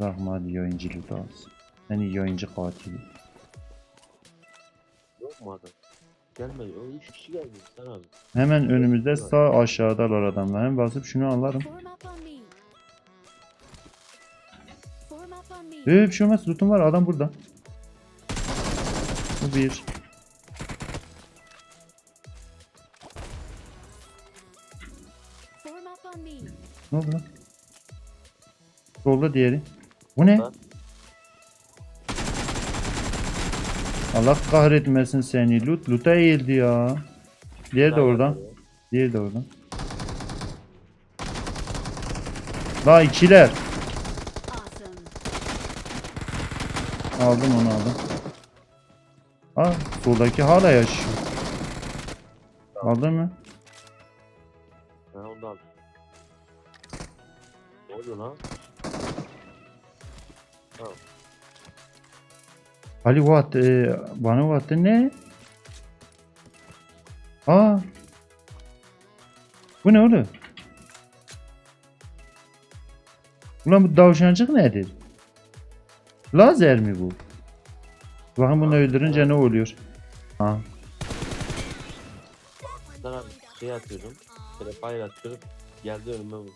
Bırakma hadi yayıncılığı da alsın. En iyi yayıncı katili. Yok mu adam? Gelme. O üç kişi geldi. Sen abi. Hemen önümüzde sağ aşağıdalar adamlar. Hem basıp şunu me. Ee, bir şey olmaz. Lootum var. Adam burada. Bu bir. Ne oldu lan? Solda diğeri. Bu ne? Allah kahretmesin seni. Loot loot'a eğildi ya. Diğeri de oradan. ya? Diğeri de oradan. La ikiler. Aldım onu aldım. Ha soldaki hala yaşıyor. Aldın mı? Ha onu da aldım. Ne oluyor lan? Ali what? E, bana what ne? Aa. Bu ne oğlum? Ulan bu davşancık nedir? Lazer mi bu? Bakın bunu öldürünce ne oluyor? Ha. Sana şey atıyordum. Prefire atıyorum. Geldi önüme vurdu.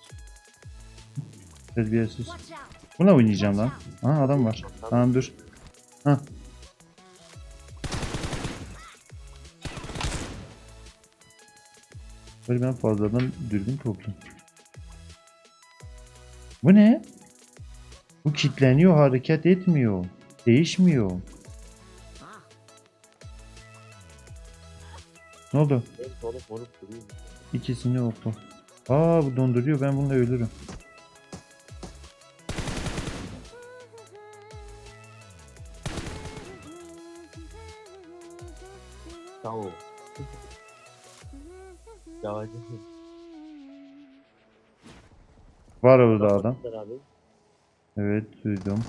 Terbiyesiz. Buna oynayacağım lan. Ha adam var. Tamam dur. Ha. Böyle ben fazladan dürbün toplayayım. Bu ne? Bu kilitleniyor, hareket etmiyor. Değişmiyor. Ne oldu? İkisini oldu. Aa bu donduruyor. Ben bununla ölürüm. Var orada adam. Abi. Evet duydum.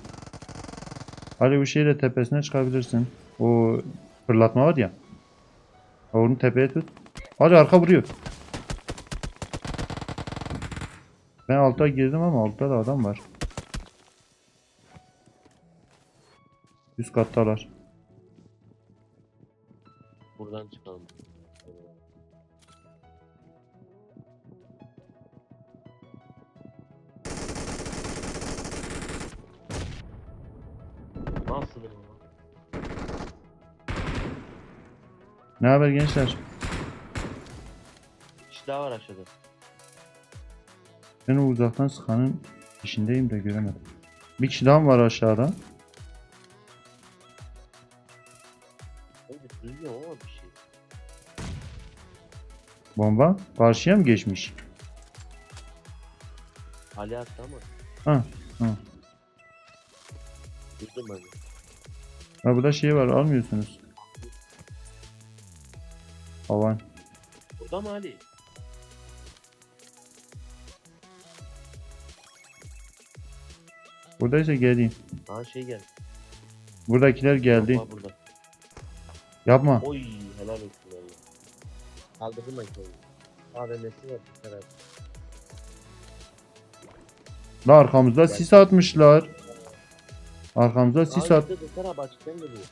Ali bu şeyle tepesine çıkabilirsin. O fırlatma var ya. Onu tepeye tut. Ali arka vuruyor. Ben alta girdim ama altta da adam var. Üst kattalar. Buradan çıkalım. Ne haber gençler? Kişi daha var aşağıda. Ben o uzaktan sıkanın işindeyim de göremedim. Bir kişi daha mı var aşağıda? Ama bir şey. Bomba karşıya mı geçmiş? Ali attı ama. Ha, ha. Duydum ben de. Ha burada şey var almıyorsunuz. Havan. Burada mı Ali? Buradaysa geleyim. Aa şey geldi. Buradakiler geldi. Bomba burada. Yapma. Oy helal olsun valla. Kaldırdım ben kendimi. AVM'si var bir taraf. La arkamızda sis atmışlar. Arkamızda sis at. işte açıktan geliyor.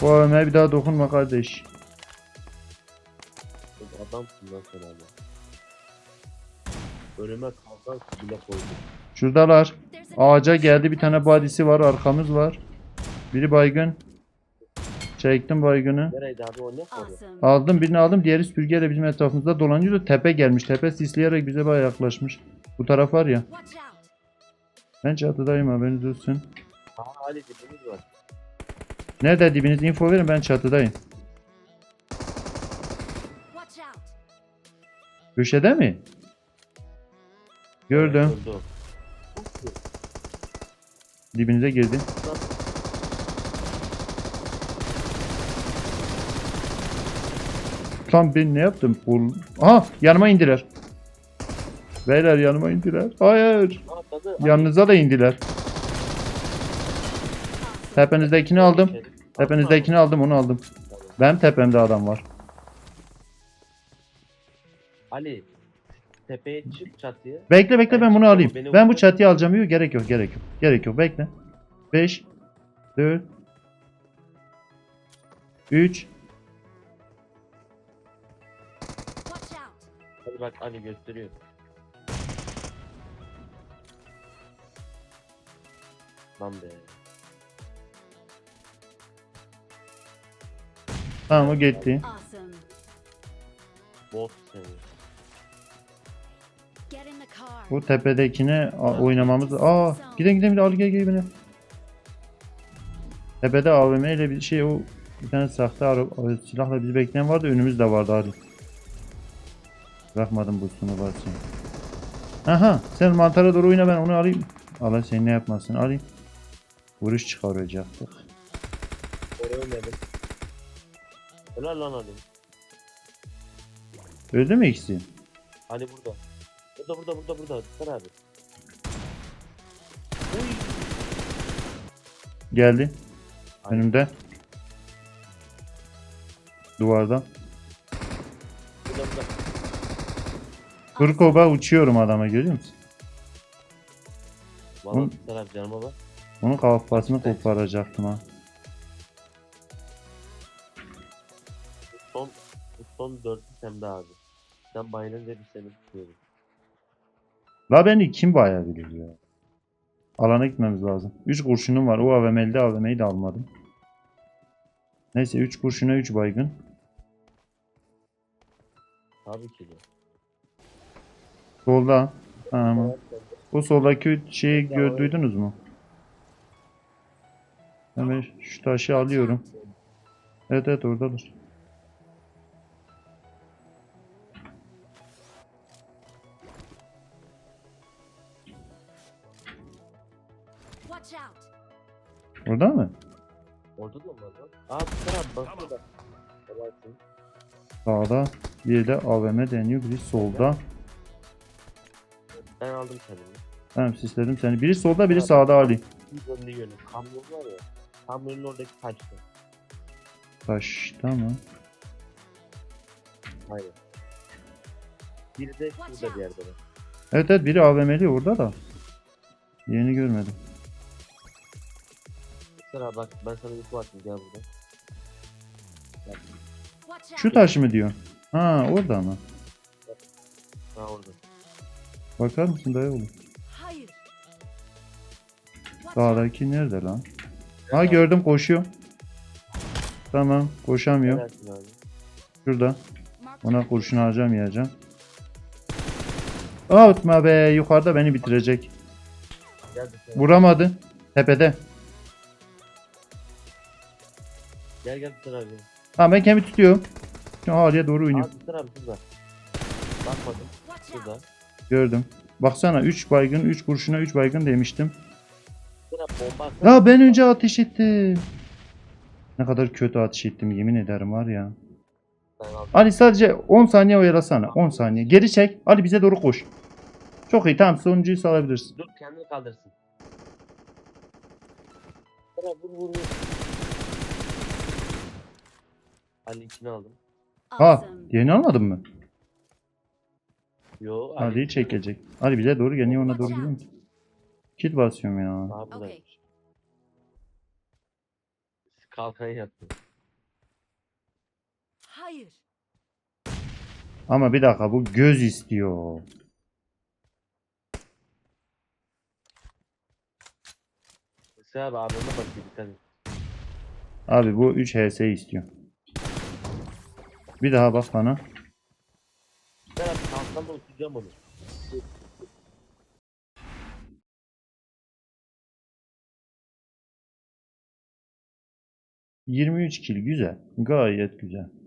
Bu AVM'ye bir daha dokunma kardeş. Adamsın lan sen abi. Önüme kalkan bile koydum. Şuradalar. Ağaca geldi bir tane badisi var arkamız var. Biri baygın. Çektim baygını. Nereydi abi o ne koydu? Aldım birini aldım. Diğeri süpürgeyle bizim etrafımızda dolanıyordu. Tepe gelmiş. Tepe sisleyerek bize bayağı yaklaşmış. Bu taraf var ya. Ben çatıdayım haberiniz olsun. Aa Ali dibimiz var. Nerede dibiniz info verin ben çatıdayım. Köşede mi? Gördüm. Öldü. Dibinize girdi. Lan, Tam ben ne yaptım? Bul. Aha yanıma indiler. Beyler yanıma indiler. Hayır. Yanınıza da indiler. Tepenizdekini aldım. Tepenizdekini aldım onu aldım. Benim tepemde adam var. Ali tepeye çık çatıya. Bekle bekle ben bunu alayım. beni Ben bu vurdu. çatıyı alacağım. Yok gerek yok gerek yok. Gerek yok bekle. 5 4 3 Watch out! Hadi bak Ali gösteriyor. Lan be. Tamam o gitti. Bot seni. Bu tepedekine oynamamız. Aa gidin gidin Ali gel gel beni. Tepede AVM ile bir şey o bir tane sahte ara- silahla bizi bekleyen vardı önümüzde vardı Ali. Bırakmadım boostunu basayım. Aha sen mantara doğru oyna ben onu alayım. Allah seni ne yapmasın alayım. Vuruş çıkaracaktık. Oraya ölmedim. Helal lan Ali. Öldü mü ikisi? Ali burada. Burada burada burada burada. Sen abi. Geldi. Ay. Önümde. Duvarda. Burada burada. Kurkoba uçuyorum adama görüyor musun? Valla Oğlum. sen abi canıma bak. Onun kafasını koparacaktım ha. Son, bu son dörtlü semde abi. Sen bayılınca bir seni tutuyorum. La beni kim bayabilir ya? Alana gitmemiz lazım. 3 kurşunum var. O AVM'de AVM'yi de almadım. Neyse 3 kurşuna 3 baygın. Tabii ki de. Solda. Tamam. O soldaki şeyi gör, duydunuz mu? Hemen şu taşı alıyorum. Evet evet oradadır. Watch out! Orada mı? Orada da olmaz lan. Aa sen abi bak burada. Sağda. Bir de AVM deniyor. Biri solda. Ben aldım kendimi. Tamam sisledim seni. Biri solda biri sağda Ali. Bir önüne yönü. Kamyon var ya. Kamyonun oradaki taştı. Taşta mı? Aynen. Biri de şurada bir yerde var. Evet evet biri AVM'li orada da. Yeni görmedim. Abi bak ben sana bir attım gel out! Şu taş mı diyor? Ha orada mı? Ha orada. Bakar mısın dayı oğlum? Hayır. Sağdaki nerede lan? Ha gördüm koşuyor. Tamam koşamıyor. Helalsin abi. Şurada. Ona kurşun harcamayacağım. Atma be yukarıda beni bitirecek. Gel bir sen. Vuramadı. Tepede. Gel gel sen abi. Tamam ben kendimi tutuyorum. Şu Ali'ye doğru oynuyorum. Abi sen abi şurada. Bakmadım. Şurada. Gördüm. Baksana 3 baygın 3 kurşuna 3 baygın demiştim. Bomba. Ya ben önce ateş ettim. Ne kadar kötü ateş ettim yemin ederim var ya. Ali sadece 10 saniye oyalasana. 10 saniye. Geri çek. Ali bize doğru koş. Çok iyi tamam sonuncuyu salabilirsin. Dur kendini kaldırsın. Şurada vur vur vur. Ali içine aldım. Ha yeni almadın mı? Yo Ali. Ali'yi çekecek. Ali bize doğru gel. Niye ona doğru gidiyorsun ki? Kit basıyorum ya. Burada. Okay. Kalkan yaptım. Hayır. Ama bir dakika bu göz istiyor. Sen abi abime bir. Abi bu 3 HS istiyor. Bir daha bak bana. Sen abi kalkanla uçacağım onu. 23 kill güzel. Gayet güzel.